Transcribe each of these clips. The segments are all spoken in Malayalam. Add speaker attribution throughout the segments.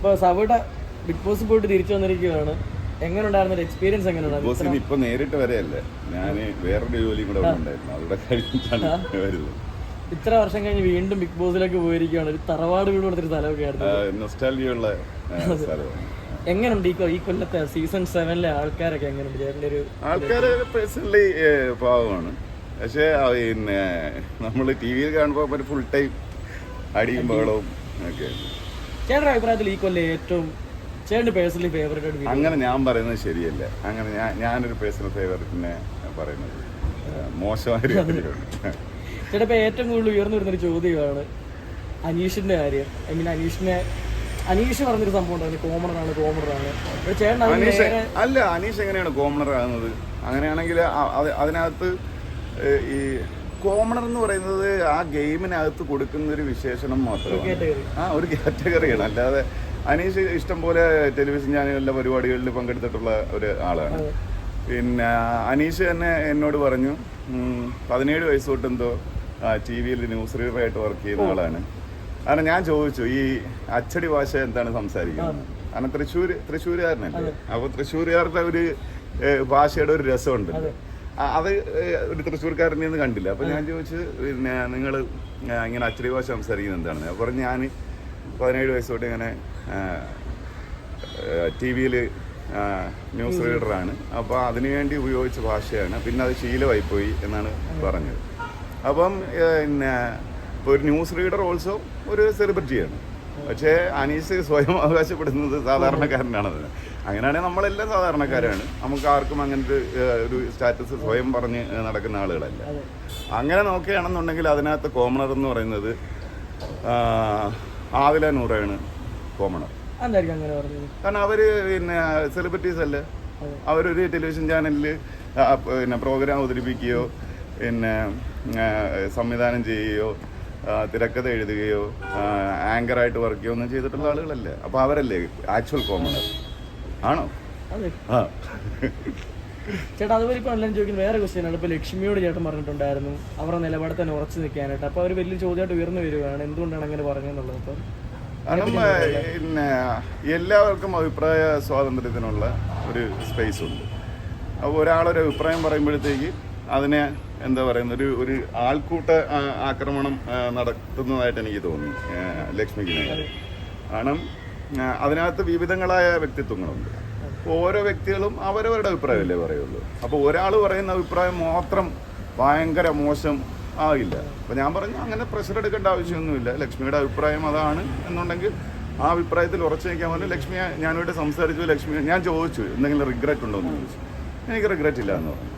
Speaker 1: ഇപ്പൊ സവിട ബിഗ് ബോസ് പോയിട്ട് തിരിച്ചു വന്നിരിക്കുകയാണ് എങ്ങനെ ഉണ്ടായിരുന്ന ഒരു എക്സ്പീരിയൻസ് എങ്ങനെയാണ്
Speaker 2: ഇപ്പൊ നേരിട്ട് വരെയല്ലേ? ഞാൻ വേറൊരു ജോലിയും കൂടെ ഉണ്ടായിരുന്നു. അവിടെ കഴിഞ്ഞിട്ടാണ് വരുന്നത്.
Speaker 1: ഇത്ര വർഷം കഴിഞ്ഞ് വീണ്ടും ബിഗ് ബോസിലേക്ക് പോയിരിക്കുകയാണ് ഒരു തറവാട് വീട് കൊടുത്തൊരു സ്ഥലമൊക്കെ ആയിരുന്നു. എങ്ങനെയുണ്ട് ഈ കൊല്ലത്തെ സീസൺ സെവനിലെ ആൾക്കാരൊക്കെ എങ്ങനെയുണ്ട് ചേട്ടന്റെ ഒരു
Speaker 2: ആൾക്കാര് പേഴ്സണലി പാവമാണ്. പക്ഷേ പിന്നെ നമ്മൾ ടി വിയിൽ കാണുമ്പോൾ ഫുൾ ടൈം അടിയും. ബഹളവും ഒക്കെ.
Speaker 1: ചേട്ടന്റെ അഭിപ്രായത്തിൽ ഈ കൊല്ലം ഏറ്റവും ചേട്ടന്റെ പേഴ്സണലി ഫേവറേറ്റ് ആയിട്ട്
Speaker 2: അങ്ങനെ ഞാൻ പറയുന്നത് ശരിയല്ല. അങ്ങനെ ഞാൻ ഞാനൊരു പേഴ്സണൽ ഫേവറേറ്റിനെ പറയുന്നത്. മോശമായ രീതിയിലുണ്ട്
Speaker 1: ചേട്ടാ ഇപ്പൊ ഏറ്റവും കൂടുതൽ ഉയർന്നു വരുന്നൊരു ചോദ്യമാണ് അനീഷിന്റെ കാര്യം. ഐ മീൻ അനീഷിനെ അനീഷ് പറഞ്ഞൊരു സംഭവം ഉണ്ടായിരുന്നു. കോമണറാണ് കോമണറാണ് ചേട്ടൻ
Speaker 2: അനീഷ് അല്ല അനീഷ് എങ്ങനെയാണ് കോമണർ ആകുന്നത്? അങ്ങനെയാണെങ്കിൽ അതിനകത്ത് ഈ കോമണർ എന്ന് പറയുന്നത് ആ ഗെയിമിനകത്ത് കൊടുക്കുന്ന ഒരു വിശേഷണം മാത്രമാണ്. ആ ഒരു കാറ്റഗറിയാണ് അല്ലാതെ അനീഷ് ഇഷ്ടം പോലെ ടെലിവിഷൻ ചാനലുകളിലെ പരിപാടികളിൽ പങ്കെടുത്തിട്ടുള്ള ഒരു ആളാണ്. പിന്നെ അനീഷ് തന്നെ എന്നോട് പറഞ്ഞു പതിനേഴ് വയസ്സ് തൊട്ട് എന്തോ ടി വിയിൽ ന്യൂസ് റീഡറായിട്ട് വർക്ക് ചെയ്യുന്ന ആളാണ്. കാരണം ഞാൻ ചോദിച്ചു ഈ അച്ചടി ഭാഷ എന്താണ് സംസാരിക്കുന്നത്? കാരണം തൃശ്ശൂർ തൃശ്ശൂരുകാരനല്ലേ? അപ്പോൾ തൃശ്ശൂരുകാരുടെ ഒരു ഭാഷയുടെ ഒരു രസമുണ്ട്. അത് ഒരു തൃശ്ശൂർക്കാരനെ ഒന്നും കണ്ടില്ല. അപ്പൊ ഞാൻ ചോദിച്ചു പിന്നെ നിങ്ങൾ ഇങ്ങനെ അച്ചടി ഭാഷ സംസാരിക്കുന്നത് എന്താണ്? അപ്പൊ പറഞ്ഞു ഞാൻ പതിനേഴ് വയസ്സ് തൊട്ട് ഇങ്ങനെ ടി വിയിൽ ന്യൂസ് റീഡറാണ്. അപ്പോൾ അതിനുവേണ്ടി ഉപയോഗിച്ച ഭാഷയാണ്. പിന്നെ അത് ശീലമായി പോയി എന്നാണ് പറഞ്ഞത്. അപ്പം പിന്നെ ഇപ്പോൾ ഒരു ന്യൂസ് റീഡർ ഓൾസോ ഒരു സെലിബ്രിറ്റിയാണ്. പക്ഷേ അനീസ് സ്വയം അവകാശപ്പെടുന്നത് സാധാരണക്കാരനാണത്. അങ്ങനെയാണെങ്കിൽ നമ്മളെല്ലാം സാധാരണക്കാരാണ്. നമുക്ക് ആർക്കും അങ്ങനത്തെ ഒരു സ്റ്റാറ്റസ് സ്വയം പറഞ്ഞ് നടക്കുന്ന ആളുകളല്ല. അങ്ങനെ നോക്കുകയാണെന്നുണ്ടെങ്കിൽ അതിനകത്ത് കോമണർ എന്ന് പറയുന്നത് ആവില ആദില നൂറാണ് കോമണർ. കാരണം അവർ പിന്നെ സെലിബ്രിറ്റീസ് അല്ലേ. അവരൊരു ടെലിവിഷൻ ചാനലിൽ പിന്നെ പ്രോഗ്രാം അവതരിപ്പിക്കുകയോ പിന്നെ സംവിധാനം ചെയ്യുകയോ തിരക്കഥ എഴുതുകയോ ആങ്കറായിട്ട് വർക്ക് ചെയ്യുകയോ ഒന്നും ചെയ്തിട്ടുള്ള ആളുകളല്ലേ? അപ്പോൾ അവരല്ലേ ആക്ച്വൽ കോമണർ ആണോ? ആ.
Speaker 1: ചേട്ടാ അതുപോലെ ഇപ്പൊ എല്ലാം ചോദിക്കുന്നത് വേറെ ക്വസ്റ്റ്യൻ ആണ്. ഇപ്പൊ ലക്ഷ്മിയോട് ചേട്ടൻ പറഞ്ഞിട്ടുണ്ടായിരുന്നു. അവരുടെ നിലപാട് തന്നെ ഉറച്ചു നിൽക്കാനായിട്ട്. അപ്പൊ അവർ വലിയ ചോദ്യമായിട്ട് ഉയർന്നു വരികയാണ്. എന്തുകൊണ്ടാണ് അങ്ങനെ പറഞ്ഞതെന്നുള്ളത് അപ്പം
Speaker 2: പിന്നെ എല്ലാവർക്കും അഭിപ്രായ സ്വാതന്ത്ര്യത്തിനുള്ള ഒരു സ്പേസ് ഉണ്ട്. അപ്പോൾ ഒരാളൊരു അഭിപ്രായം പറയുമ്പോഴത്തേക്ക് അതിനെ എന്താ പറയുന്ന ഒരു ഒരു ആൾക്കൂട്ട ആക്രമണം നടത്തുന്നതായിട്ട് എനിക്ക് തോന്നി ലക്ഷ്മിക്ക് കാരണം അതിനകത്ത് വിവിധങ്ങളായ വ്യക്തിത്വങ്ങളുണ്ട്. ഓരോ വ്യക്തികളും അവരവരുടെ അഭിപ്രായമല്ലേ പറയുള്ളൂ. അപ്പോൾ ഒരാൾ പറയുന്ന അഭിപ്രായം മാത്രം ഭയങ്കര മോശം ആകില്ല. അപ്പോൾ ഞാൻ പറഞ്ഞു അങ്ങനെ പ്രഷർ എടുക്കേണ്ട ആവശ്യമൊന്നുമില്ല. ലക്ഷ്മിയുടെ അഭിപ്രായം അതാണ് എന്നുണ്ടെങ്കിൽ ആ അഭിപ്രായത്തിൽ ഉറച്ചു നിൽക്കാൻ പറഞ്ഞു ലക്ഷ്മി ഞാനോട് സംസാരിച്ചു ലക്ഷ്മി ഞാൻ ചോദിച്ചു എന്തെങ്കിലും റിഗ്രറ്റ് ഉണ്ടോ? എന്ന് ചോദിച്ചു. എനിക്ക് റിഗ്രറ്റ് ഇല്ല എന്ന് പറഞ്ഞു.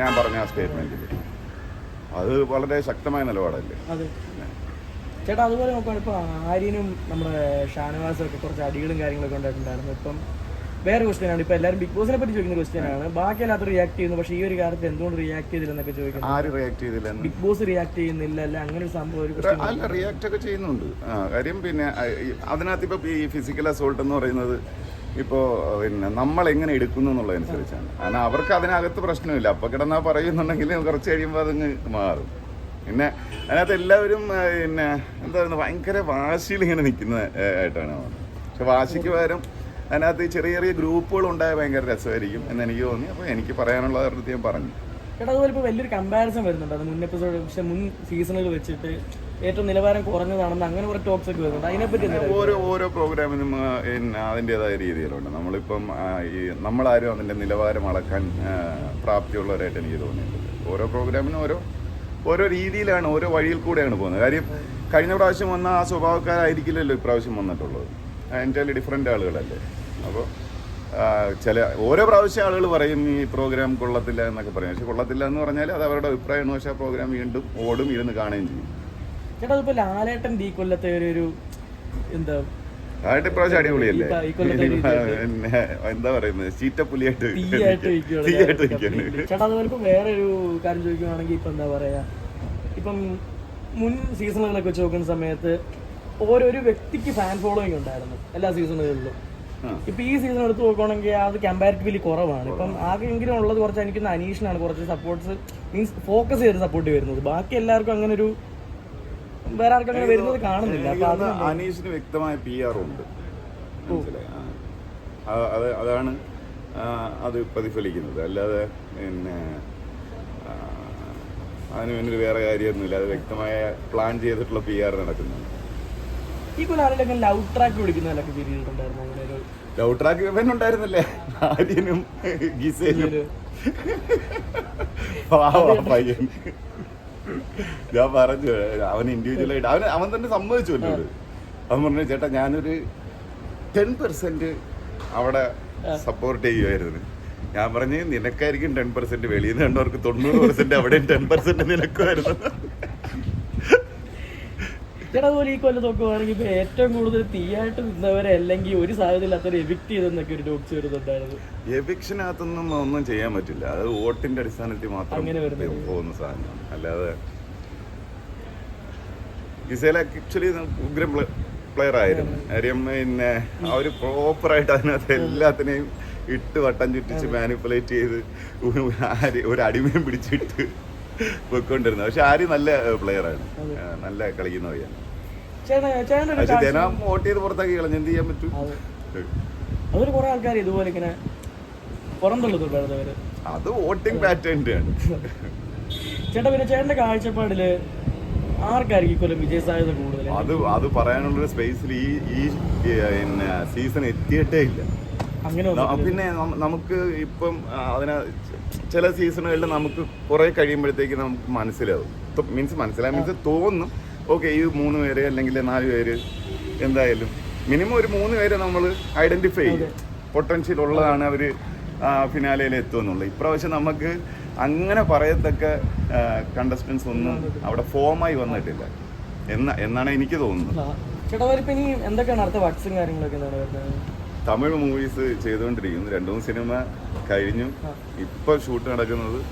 Speaker 2: ഞാൻ പറഞ്ഞ ആ സ്റ്റേറ്റ്മെന്റിൽ അത് വളരെ ശക്തമായ നിലപാടല്ലേ?
Speaker 1: ചേട്ടാ അതുപോലെ നോക്കുകയാണ് ഇപ്പൊ ആര്യനും നമ്മുടെ ഷാനവാസും ഒക്കെ കുറച്ച് അടികളും കാര്യങ്ങളൊക്കെ ഉണ്ടായിട്ടുണ്ടായിരുന്നു. ഇപ്പം വേറെ ക്വസ്റ്റ്യൻ ആണ്. ഇപ്പൊ എല്ലാവരും ബിഗ് ബോസിനെ പറ്റി ചോദിക്കുന്ന ക്വസ്റ്റ്യൻ ആണ്. ബാക്കി എല്ലാത്തും റിയാക്ട് ചെയ്യുന്നു. പക്ഷേ ഈ ഒരു കാര്യത്തിൽ എന്തുകൊണ്ട് റിയാക്ട് ചെയ്തില്ലെന്നൊക്കെ ചോദിക്കുന്നു.
Speaker 2: ആര് റിയാക്ട് ചെയ്തില്ല?
Speaker 1: ബിഗ് ബോസ് റിയാക്ട് ചെയ്യുന്നില്ല. അല്ല അങ്ങനെ ഒരു സംഭവം ഒരു
Speaker 2: അല്ല റിയാക്ട് ഒക്കെ ചെയ്യുന്നുണ്ട്. കാര്യം പിന്നെ അതിനകത്ത് ഇപ്പൊ ഈ ഫിസിക്കൽ അസോൾട്ട് എന്ന് പറയുന്നത് ഇപ്പോൾ പിന്നെ നമ്മൾ എങ്ങനെ എടുക്കുന്നു എന്നുള്ളതനുസരിച്ചാണ്. കാരണം അവർക്ക് അതിനകത്ത് പ്രശ്നമില്ല. അപ്പൊ കിടന്നാ പറയുന്നുണ്ടെങ്കിൽ കുറച്ച് കഴിയുമ്പോൾ അതങ്ങ് മാറും. പിന്നെ അതിനകത്ത് എല്ലാവരും പിന്നെ എന്താ പറയുക ഭയങ്കര വാശിയിൽ ഇങ്ങനെ നിൽക്കുന്ന ആയിട്ടാണ് പക്ഷെ വാശിക്ക് പകരം അതിനകത്ത് ചെറിയ ചെറിയ ഗ്രൂപ്പുകൾ ഉണ്ടായ ഭയങ്കര രസമായിരിക്കും എന്ന് എനിക്ക് തോന്നി. അപ്പോൾ എനിക്ക് പറയാനുള്ള ഞാൻ പറഞ്ഞു.
Speaker 1: ചേട്ടാ അതുപോലെ ഇപ്പോൾ വലിയൊരു കമ്പാരിസൺ വരുന്നുണ്ട്. അത് മുൻ എപ്പിസോഡ് പക്ഷെ മുൻ സീസണുകൾ വെച്ചിട്ട് ഏറ്റവും നിലവാരം കുറഞ്ഞതാണെന്ന് അങ്ങനെ കുറെ ടോക്സ് ഒക്കെ വരുന്നുണ്ട്. അതിനെപ്പറ്റി പറ്റി
Speaker 2: ഓരോ ഓരോ പ്രോഗ്രാമിനും അതിന്റെതായ രീതിയിലുണ്ട്. നമ്മളിപ്പം ഈ നമ്മളാരും അതിന്റെ നിലവാരം അളക്കാൻ പ്രാപ്തിയുള്ളവരായിട്ട് എനിക്ക് തോന്നിയിട്ടുണ്ട്. ഓരോ പ്രോഗ്രാമിനും ഓരോ ഓരോ രീതിയിലാണ് ഓരോ വഴിയിൽ കൂടെയാണ് പോകുന്നത്. കാര്യം കഴിഞ്ഞ പ്രാവശ്യം വന്ന ആ സ്വഭാവക്കാരായിരിക്കില്ലല്ലോ ഇപ്രാവശ്യം വന്നിട്ടുള്ളത്. എന്റെ ഡിഫറെന്റ് ആളുകളല്ലേ. അപ്പോൾ ചില ഓരോ പ്രാവശ്യം ആളുകൾ പറയും ഈ പ്രോഗ്രാം കൊള്ളത്തില്ല എന്നൊക്കെ പറയും. പക്ഷെ കൊള്ളത്തില്ല എന്ന് പറഞ്ഞാൽ അത് അവരുടെ അഭിപ്രായമാണ്. പക്ഷേ ആ പ്രോഗ്രാം വീണ്ടും ഓടും ഇരുന്ന് കാണുകയും ചെയ്യും.
Speaker 1: ചേട്ടാ അതിപ്പോ ലാലേട്ടൻ ഈ കൊല്ലത്തെ ഒരു ഒരു എന്താ
Speaker 2: ആയിട്ട് ഇപ്രാവശ്യം അടിപൊളിയല്ലേ? എന്താ പറയുന്നത്? ചീറ്റപ്പുലിയായിട്ട്
Speaker 1: ചേട്ടാ അതുപോലെ ഇപ്പൊ വേറെ ഒരു കാര്യം ചോദിക്കുകയാണെങ്കിൽ ഇപ്പൊ എന്താ പറയാ ഇപ്പം മുൻ സീസണുകളൊക്കെ വെച്ച് നോക്കുന്ന സമയത്ത് ഓരോരു വ്യക്തിക്ക് ഫാൻ ഫോളോയിങ് ഉണ്ടായിരുന്നു എല്ലാ സീസണുകളിലും. ഇപ്പൊ ഈ സീസൺ എടുത്ത് നോക്കുകയാണെങ്കിൽ അത് കമ്പാരിറ്റീവ്ലി കുറവാണ്. ഇപ്പം ആകെങ്കിലും ഉള്ളത് കുറച്ച് എനിക്ക് അനീഷിനാണ് കുറച്ച് സപ്പോർട്ട്സ് മീൻസ് ഫോക്കസ് ചെയ്ത് സപ്പോർട്ട് വരുന്നത് ബാക്കി എല്ലാവർക്കും അങ്ങനെ ഒരു വേറെ ആർക്കും വരുന്നത് കാണുന്നില്ല.
Speaker 2: അനീഷിന് വ്യക്തമായ പി ആർ ഉണ്ട്. അത് അത് അതാണ് അത് പ്രതിഫലിക്കുന്നത്. അല്ലാതെ പിന്നെ അതിന് വേണ്ടി വേറെ കാര്യമൊന്നുമില്ല. അത് വ്യക്തമായ പ്ലാൻ ചെയ്തിട്ടുള്ള പി ആർ നടക്കുന്നുണ്ട്.
Speaker 1: ഈ കൊല്ലം ലവ് ട്രാക്ക് വിളിക്കുന്നതിലൊക്കെ ഫീൽ
Speaker 2: ലവ് ട്രാക്ക് ഉണ്ടായിരുന്നില്ലേ? ആര്യനും ഗീസേനും. പാവാ പയ്യൻ. ഞാൻ പറഞ്ഞു അവൻ ഇൻഡിവിജ്വൽ ആയിട്ട് അവൻ അവൻ തന്നെ സമ്മതിച്ചു എന്നോട് അവൻ പറഞ്ഞു ചേട്ടാ ഞാനൊരു ടെൻ പെർസെന്റ് അവിടെ സപ്പോർട്ട് ചെയ്യുമായിരുന്നു ഞാൻ പറഞ്ഞു നിനക്കായിരിക്കും ടെൻ പെർസെന്റ് വെളിയിൽ നിന്ന് കണ്ടവർക്ക് തൊണ്ണൂറ് പെർസെന്റ് അവിടെയും ടെൻ പെർസെന്റ് നിനക്കുമായിരുന്നു.
Speaker 1: ചേട്ടാ അതുപോലെ ഈ കൊല്ലം നോക്കുവാണെങ്കിൽ ഇപ്പൊ ഏറ്റവും കൂടുതൽ തീയായിട്ട് നിന്നവരെ അല്ലെങ്കിൽ ഒരു സാധ്യത ഇല്ലാത്തവരെ എവിക്ട് ചെയ്തെന്നൊക്കെ ഒരു ടോക്സ് വരുന്നുണ്ടായിരുന്നു.
Speaker 2: എവിക്ഷനകത്തൊന്നും ഒന്നും ചെയ്യാൻ പറ്റില്ല. അത് വോട്ടിന്റെ അടിസ്ഥാനത്തിൽ മാത്രം
Speaker 1: അങ്ങനെ.
Speaker 2: പോകുന്ന സാധനം അല്ലാതെ ഗിസേല ആക്ച്വലി ഉഗ്രം പ്ലെയർ ആയിരുന്നു. കാര്യം പിന്നെ അവർ പ്രോപ്പറായിട്ട് അതിനകത്ത് എല്ലാത്തിനെയും ഇട്ട് വട്ടം ചുറ്റിച്ച് മാനിപ്പുലേറ്റ് ചെയ്ത് ഒരു അടിമയും പിടിച്ചിട്ട് പോയിക്കൊണ്ടിരുന്നത്. പക്ഷെ ആര് നല്ല പ്ലെയറാണ് നല്ല കളിക്കുന്ന പയ്യാണ് പക്ഷെ ജനം വോട്ട് ചെയ്ത് പുറത്താക്കി കളഞ്ഞ് എന്ത് ചെയ്യാൻ പറ്റും?
Speaker 1: അതെ. അതൊരു കുറെ ആൾക്കാർ ഇതുപോലെ ഇങ്ങനെ പുറന്തള്ളുന്നുണ്ടായിരുന്നു
Speaker 2: അത് വോട്ടിംഗ് പാറ്റേണിന്റെ ആണ്.
Speaker 1: ചേട്ടാ പിന്നെ ചേട്ടന്റെ കാഴ്ചപ്പാടിൽ ആർക്കായിരിക്കും വിജയ സാധ്യത കൂടുതൽ
Speaker 2: അത് അത് പറയാനുള്ളൊരു സ്പേസിൽ ഈ ഈ സീസൺ എത്തിയിട്ടേ ഇല്ല. പിന്നെ നമുക്ക് ഇപ്പം അതിന് ചില സീസണുകളിൽ നമുക്ക് കുറെ കഴിയുമ്പോഴത്തേക്ക് നമുക്ക് മനസ്സിലാവും. മീൻസ് മനസ്സിലാവും മീൻസ് തോന്നും. ഓക്കെ ഈ മൂന്ന് പേര് അല്ലെങ്കിൽ നാല് പേര് എന്തായാലും മിനിമം ഒരു മൂന്ന് പേര് നമ്മൾ ഐഡന്റിഫൈ ചെയ്യും. പൊട്ടൻഷ്യൽ ഉള്ളതാണ് അവർ ഫിനാലയിൽ എത്തുമെന്നുള്ളത് ഇപ്രാവശ്യം നമുക്ക് അങ്ങനെ പറയത്തക്ക കണ്ടസ്റ്റൻസ് ഒന്നും അവിടെ ഫോമായി വന്നിട്ടില്ല. എന്ന എന്നാണ് എനിക്ക് തോന്നുന്നത്.
Speaker 1: ചേട്ടാ ഇനി എന്തൊക്കെയാണ് അടുത്ത വട്സും കാര്യങ്ങളൊക്കെ എന്താണ്
Speaker 2: തമിഴ് മൂവീസ് ചെയ്തുകൊണ്ടിരിക്കുന്നു. രണ്ടു മൂന്ന് സിനിമ കഴിഞ്ഞു. ഇപ്പൊ ഷൂട്ട് നടക്കുന്നത്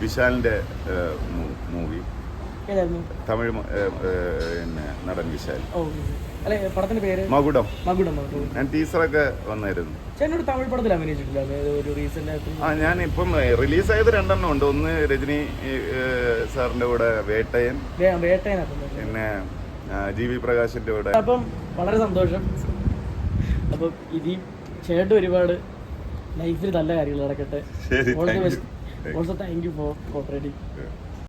Speaker 2: വിശാലിന്റെ മൂവി തമിഴ് പിന്നെ നടൻ വിശാൽ.
Speaker 1: പടത്തിന്റെ പേര്?
Speaker 2: മകുടം. ഞാൻ ടീച്ചറൊക്കെ വന്നായിരുന്നു.
Speaker 1: ചേട്ടനോട് തമിഴ് പടത്തിൽ അഭിനയിച്ചിട്ടില്ല
Speaker 2: ആ ഞാൻ ഇപ്പം റിലീസായത് രണ്ടെണ്ണം ഉണ്ട്. ഒന്ന് രജനി സാറിന്റെ കൂടെ വേട്ടയൻ.
Speaker 1: വേ- വേട്ടയനകത്തുണ്ട്
Speaker 2: പിന്നെ ജി വി പ്രകാശിന്റെ കൂടെ.
Speaker 1: അപ്പം വളരെ സന്തോഷം. അപ്പം ഇതി ചേട്ടൻ ഒരുപാട് ലൈഫിൽ നല്ല കാര്യങ്ങൾ നടക്കട്ടെ. Also thank you for cooperating